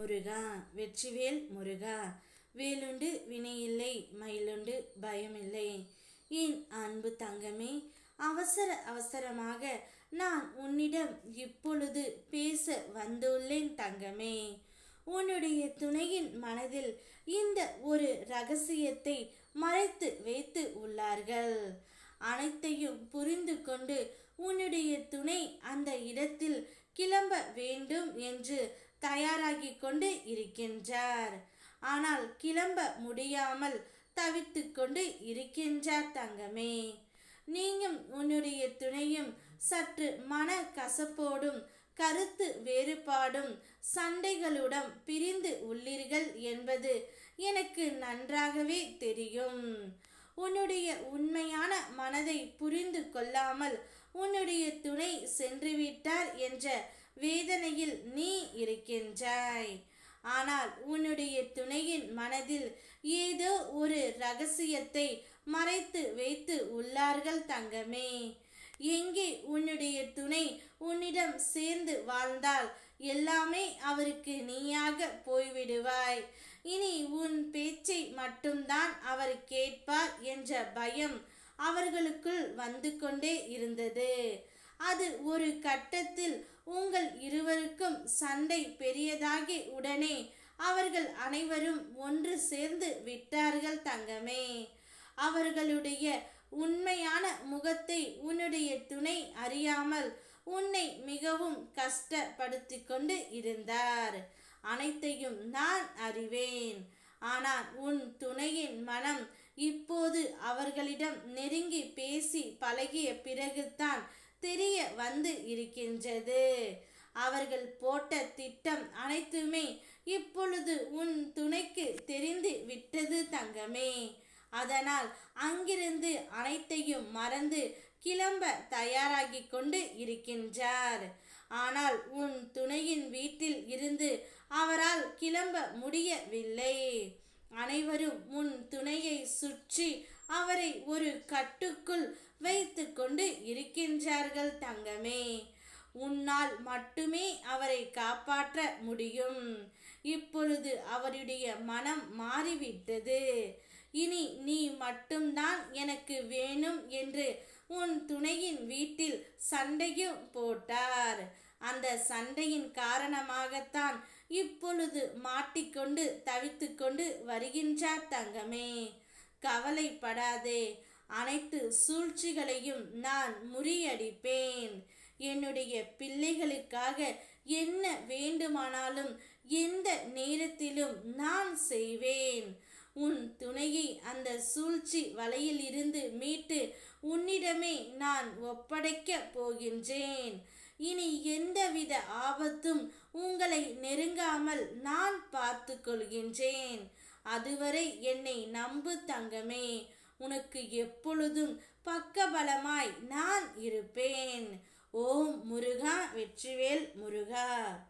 முருகா வெற்றிவேல் முருகா வேலுண்டு வினையில்லை மயிலுண்டு பயமில்லை. என் அன்பு தங்கமே அவசர அவசரமாக நான் உன்னிடம் இப்பொழுது பேச வந்துள்ளேன் தங்கமே. உன்னுடைய துணையின் மனதில் இந்த ஒரு ரகசியத்தை மறைத்து வைத்து உள்ளார்கள். அனைத்தையும் புரிந்து கொண்டு உன்னுடைய துணை அந்த இடத்தில் கிளம்ப வேண்டும் என்று தயாராகி கொண்டு இருக்கின்றார். ஆனால் கிளம்ப முடியாமல் தவித்து கொண்டு இருக்கின்றார் தங்கமே. நீயும் உன்னுடைய துணையும் சற்று மன கசப்போடும் கருத்து வேறுபாடும் சண்டைகளுடன் பிரிந்து உள்ளீர்கள் என்பது எனக்கு நன்றாகவே தெரியும். உன்னுடைய உண்மையான மனதை புரிந்து கொள்ளாமல் உன்னுடைய துணை சென்றுவிட்டார் என்ற வேதனையில் நீ இருக்கின்றாய். ஆனால் உன்னுடைய துணையின் மனதில் ஏதோ ஒரு ரகசியத்தை மறைத்து வைத்து உள்ளார்கள் தங்கமே. எங்கே உன்னுடைய துணை உன்னிடம் சேர்ந்து வாழ்ந்தால் எல்லாமே அவருக்கு நீயாக போய்விடுவாய். இனி உன் பேச்சை மட்டும்தான் அவர் கேட்பார் என்ற பயம் அவர்களுக்குள் வந்து கொண்டே இருந்தது. அது ஒரு கட்டத்தில் உங்கள் இருவருக்கும் சண்டை பெரியதாகி உடனே அவர்கள் அனைவரும் ஒன்று சேர்ந்து விட்டார்கள் தங்கமே. அவர்களுடைய உண்மையான முகத்தை உன்னுடைய துணை அறியாமல் உன்னை மிகவும் கஷ்டப்படுத்தி கொண்டு இருந்தார். அனைத்தையும் நான் அறிவேன். ஆனால் உன் துணையின் மனம் இப்போது அவர்களிடம் நெருங்கி பேசி பழகிய பிறகுதான் தெரிய வந்து இருக்கின்றது. அவர்கள் போட்ட திட்டம் அனைத்துமே இப்பொழுது உன் துணைக்கு தெரிந்து விட்டது தங்கமே. அதனால் அங்கிருந்து அனைத்தையும் மறந்து கிளம்ப தயாராகி கொண்டு இருக்கின்றார். ஆனால் உன் துணையின் வீட்டில் இருந்து அவரால் கிளம்ப முடியவில்லை. அனைவரும் உன் துணையை சுற்றி அவரை ஒரு கட்டுக்குள் வைத்து கொண்டு இருக்கின்றார்கள் தங்கமே. உன்னால் மட்டுமே அவரை காப்பாற்ற முடியும். இப்பொழுது அவருடைய மனம் மாறிவிட்டது. இனி நீ மட்டும்தான் எனக்கு வேணும் என்று உன் துணையின் வீட்டில் சண்டையும் போட்டார். அந்த சண்டையின் காரணமாகத்தான் இப்பொழுது மாட்டிக்கொண்டு தவித்து கொண்டு வருகின்றார் தங்கமே. கவலைப்படாதே அனைத்து சூழ்ச்சிகளையும் நான் முறியடிப்பேன். என்னுடைய பிள்ளைகளுக்காக என்ன வேண்டுமானாலும் எந்த நேரத்திலும் நான் செய்வேன். உன் துணையை அந்த சூழ்ச்சி வலையில் இருந்து மீட்டு உன்னிடமே நான் ஒப்படைக்க போகின்றேன். இனி எந்தவித ஆபத்தும் உங்களை நெருங்காமல் நான் பார்த்து கொள்கின்றேன். அதுவரை என்னை நம்பு தங்கமே. உனக்கு எப்பொழுதும் பக்கபலமாய் நான் இருப்பேன். ஓம் முருகா வெற்றிவேல் முருகா.